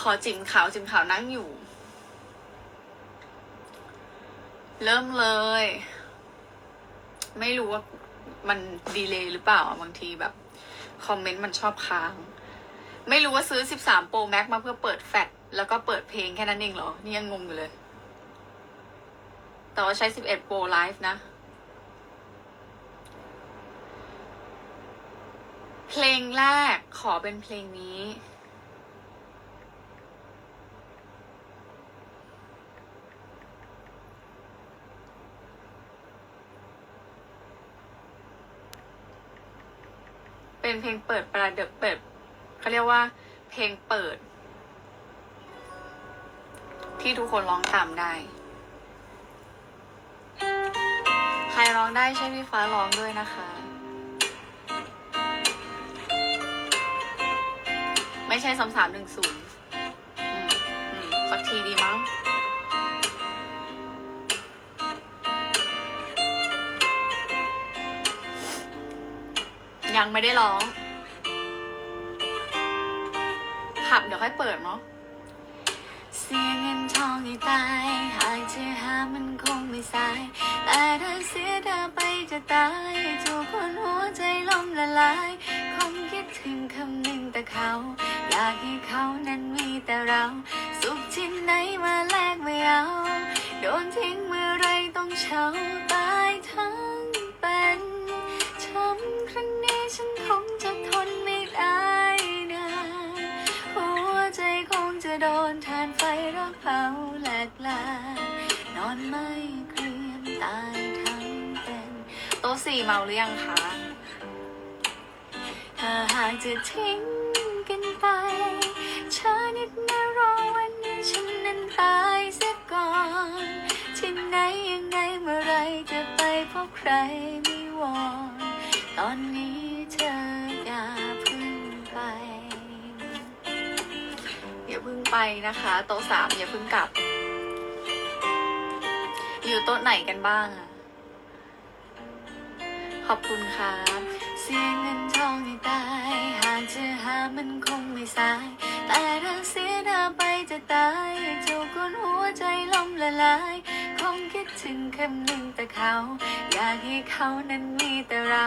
ขอจิ๋มขาวจิ๋มขาวนั่งอยู่ เริ่มเลย ไม่รู้ว่ามันดีเลย์หรือเปล่าบางทีแบบ คอมเมนต์มันชอบค้าง ไม่รู้ว่าซื้อ 13 Pro Max มาเพื่อเปิดแฟลชแล้วก็เปิดเพลงแค่นั้นเองเหรอ นี่ยังงงอยู่เลย แต่ว่าใช้ 11 Pro Live นะ เพลงแรกขอเป็นเพลงนี้ เป็นเพลงเปิดประเดิมเปิดเขาเรียกว่า เพลงเปิด ที่ทุกคนร้องตามได้ ใครร้องได้ใช่พี่ฟ้าร้องด้วยนะคะ ไม่ใช่สามสามหนึ่งศูนย์สักทีดีมั้ง ยังไม่ได้ร้องผับเดี๋ยวค่อยเปิดเนาะเสียเงินทองให้ตายหากจะหามันคงไม่สาย แต่ถ้าเสียเธอไปจะตายทุกคนหัวใจล้มละลาย คงคิดถึงคำหนึ่งแต่เขา อยากให้เขานั้นมีแต่เรา สุขที่ไหนมาแลกไม่เอา โดนทิ้งเมื่อไรต้องเช่า ฉันคงจะทนไม่ได้นานหัวใจคงจะโดนทานไฟรักเผาแหลกลานอนไม่เกรียมตายทั้งเป็นโต๊ะสี่เมาหรือยังคะถ้าหากจะทิ้งกันไปช้านิดนะรอวันนี้ฉันนั้นตายเสียก่อนที่ไหนยังไงเมื่อไรจะไปพบใครม่วอน ตอนนี้เธออย่าพึ่งไป อย่าพึ่งไปนะคะ โต๊ะสามอย่าพึ่งกลับ อยู่โต๊ะไหนกันบ้างอะขอบคุณครับ สียเงินทองให้ตาย หากจะหามันคงไม่สาย แต่ถ้าเสียหน้าไปจะตายทุกคนหัวใจล้มละลาย คงคิดถึงคำหนึ่งแต่เขา อยากให้เขานั้นมีแต่เรา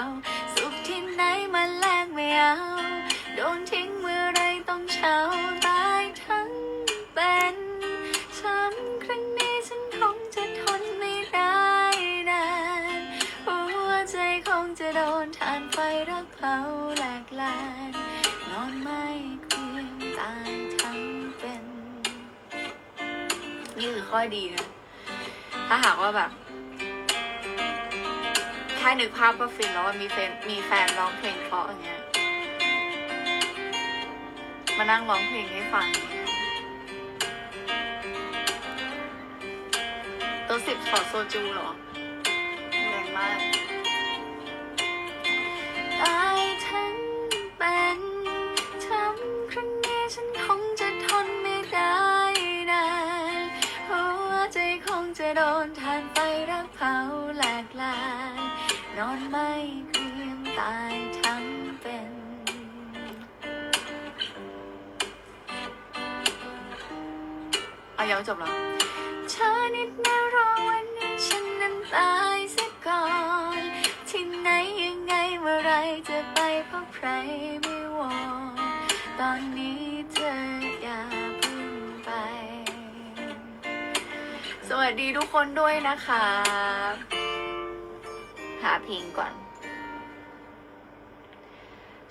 สุขที่ไหนมาแลกไม่เอา โดนทิ้งเมื่อไรต้องเช่า ใจคงจะโดนทานไฟรักเผาแหลกลานนอนไม่เกรียมตายทั้งเป็น นี่คือข้อดีนะ ถ้าหากว่าแบบแค่นึกภาพก็ฟินแล้วว่ามีแฟนมีแฟนร้องเพลงเพราะอย่างเงี้ย มานั่งร้องเพลงให้ฟังตัวสิบขอโซจูเหรอแรงมาก โดนทานไฟรักเผาแหลกลานนอนไม่เกรียมตายทั้งเป็น เอายังไม่จบแล้วช้านิดนะรอวันนี้ฉันนั้นตายเสียก่อน ที่ไหนยังไงเมื่อไรจะไปพบใครไม่วอนตอนนี้เธอ สวัสดีทุกคนด้วยนะคะ หาเพลงก่อน